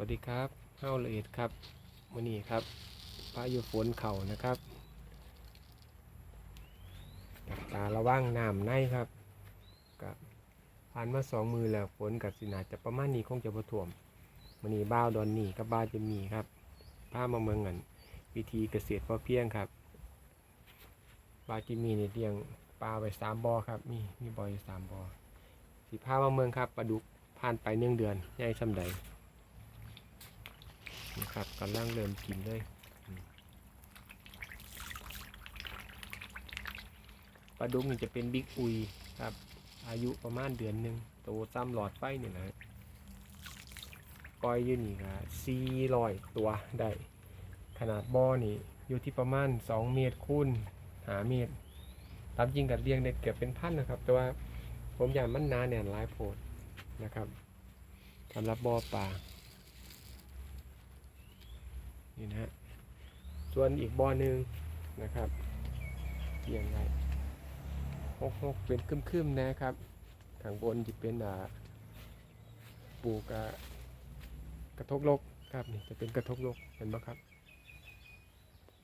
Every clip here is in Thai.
วัสดีครับเฮ้าละเอียดครับวันนี้ครับพายุฝนเข่านะครับจับตาระว่างน้ำในครับกับผ่านมาสองมือแล้วฝนกับสินาจะประมาณนี้คงจะบ่ถ่วมวันนี้บ้าวดอนนี่กับบ้าวจะมีครับพามาเมืองเงินวิธีเกษตรพอเพียงครับบ้าวจะมีเนี่ยเลี้ยงปลาไว้สามบ่อครับมีมีบ่ออยู่สามบ่อสีพามาเมืองครับปลาดุกผ่านไปหนึ่งเดือนใหญ่สำใด นะครับกำลังเริ่มกินเลย ปลาดุกนี่จะเป็นบิ๊กอุยครับ อายุประมาณเดือนหนึ่งโตซ้ำหลอดไฟนี่นะกอยอยู่นี่ครับสี่ร้อยตัวได้ ขนาดบ่อนี่อยู่ที่ประมาณสองเมตรคูณหาเมตรตามจริงกับเลี้ยงได้เกือบเป็นพันนะครับ แต่ว่าผมอยากมันนาแน่นหลายโพดนะครับสำหรับบ่อปลา นี่นะฮะส่วนอีกบ่อหนึ่งนะครับเรียงไงหกหกเป็นคึมๆนะครับข้างบนจะเป็นอ่าปลูกอ่ากระทกลกครับนี่จะเป็นกระทกลกเห็นไหมครับ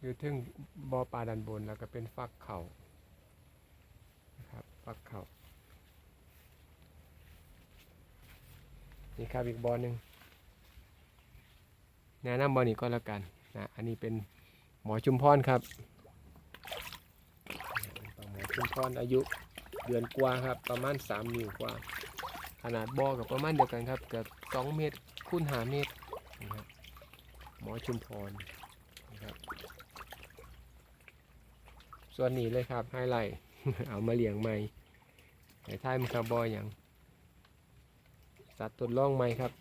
อยู่ทึ่งบ่อปลาดันบนแล้วก็เป็นฟักเข่านะครับฟักเข่านี่ครับอีกบ่อหนึ่ง แนะนำบอนี้ก็แล้วกันนะอันนี้เป็นหมอชุมพรครับหมอชุมพรอายุเดือนกว่าครับประมาณ 3 นิ้วกว่า ขนาดบ่อกับประมาณเดียวกันครับเกือบ2เมตรคูณ5เมตรนะครับหมอชุมพรนะครับส่วนนี้เลยครับไฮไลท์เอามาเลี้ยงใหม่ไอ้ท้ายมันคาร์บอยอย่างสัตว์ทดลองใหม่ครับ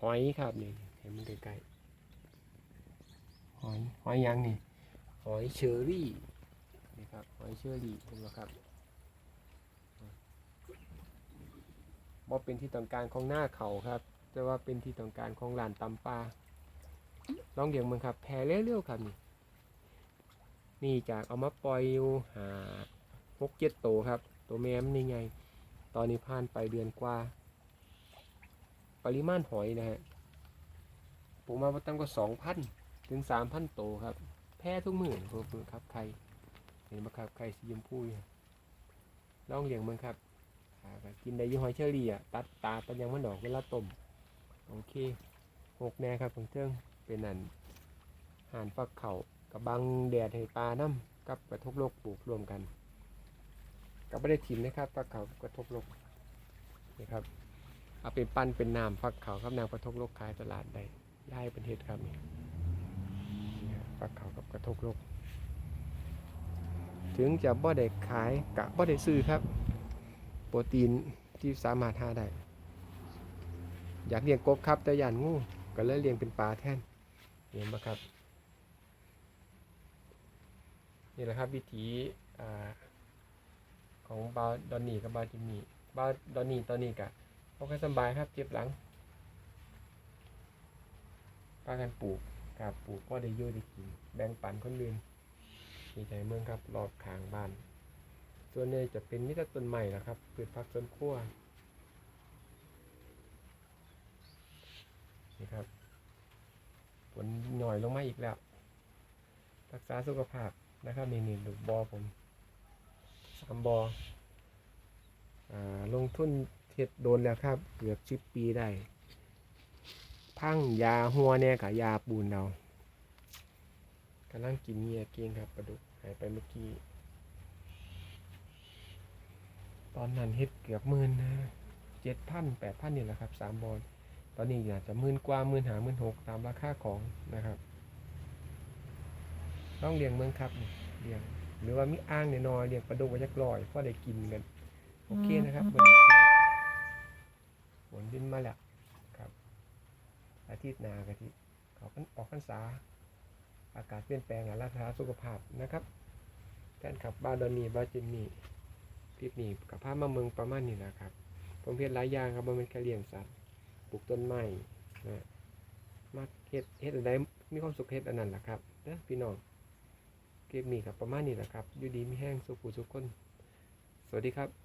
หอยครับนี่ เห็นมันใกล้ๆหอยหอยหยังนี่หอยเชอรี่นี่ครับหอยเชอรี่เห็นไหมครับบ่เป็นที่ต้องการของหน้าเขาครับ แต่ว่าเป็นที่ต้องการของร้านตำปลาลองเดี๋ยวมึงครับแพร่เร็วๆครับนี่นี่จากเอามาปล่อยอยู่หาหกเจ็ดโตวครับ ตัวแม่มนนี่ไง ตอนนี้ผ่านไปเดือนกว่า ปริมาณหอยนะฮะ ผมมาตั้งก็สองพันถึงสามพันโตครับ แพ้ทุกมือเพิ่มครับไข่เห็นไหมครับไข่สีชมพูอยู่องเลี้ยงมันครับกินได้ยี่หอยเชอรี่อะตัดตาตัดยังมันดอกเวลาต้มโอเคหกแน่ครับของเจ้งเป็นอันห่านฟักเข่ากับบังแดดให้ปลาน้ำกับกระทบโลกปลูกรวมกันกับไม่ได้ถิ่มนะครับฟักเข่ากระทบโลกนี่ครับเอาเป็นปั้นเป็นน้ำฟักเขาครับนางกระทกโลกขายตลาดได้ ได้เป็นเห็ดครับนี่นี่ครับฟักเขากับกระทกโลก ถึงจะบ่ได้ขายกะบ่ได้ซื้อครับ โปรตีนที่สามารถหาได้ อยากเลี้ยงกบครับแต่ย่านงูก็เลยเลี้ยงเป็นปลาแทนเห็นไหมครับ นี่แหละครับวิธีอของบาดอนนี่กับบาจิมมี่บาดอนนี่ตอนนี้กะโอเคสบายครับเจ็บหลังากันปลูกกับปลูกก็ได้ยุ่ได้กิน แบ่งปันคนอื่นมีใจเมืองครับรอบขางบ้าน ส่วนนี้จะเป็นมิตรต้นใหม่นะครับพืชผักสวนครัวนี่ครับฝนหน่อยลงมาอีกแล้ว รักษาสุขภาพนะครับนี่นี่ลูบอผมสามบออลงทุนเฮ็ดโดนแล้วครับ เกือบสิบปีได้ ทั้งยาหัวเนี่ยกับยาปูนเรากำลังกินเงียเก่งครับปลาดุกหายไปเมื่อกี้ ตอนนั้นเฮ็ดเกือบหมื่นนะเจ็ดพันแปดพันนี่แหละครับสามบอลตอนนี้อยากจะหมื่นกว่าหมื่นหาหมื่นหกตามราคาของนะครับ ต้องเลี้ยงเมืองครับเลี้ยงหรือว่ามีอ่างเนี่ยนอยเลี้ยงปลาดุกไว้จักลอยพอได้กินกัน โอเคนะครับฝนดินมาแล้ว อาทิตย์หน้าก็ที่เขาออกพรรษา อากาศเปลี่ยนแปลงและรักษาสุขภาพนะครับแฟนขับบ้านดอนนี่บ้านจิมมี่คลิปนี้กับภาพมาเมืองประมาณนี้นะครับ ผมเพียรหลายอย่างครับมันเป็นแค่เลี้ยงสัตว์ปลูกต้นไม้นะมาเฮ็ดเฮ็ดอะไรมีความสุขเฮ็ดอันนั้นแหละครับเด้อพี่น้องคลิปนี้กับประมาณนี้แหละครับ อยู่ดีมีแห้งสุขุสุขคน สวัสดีครับ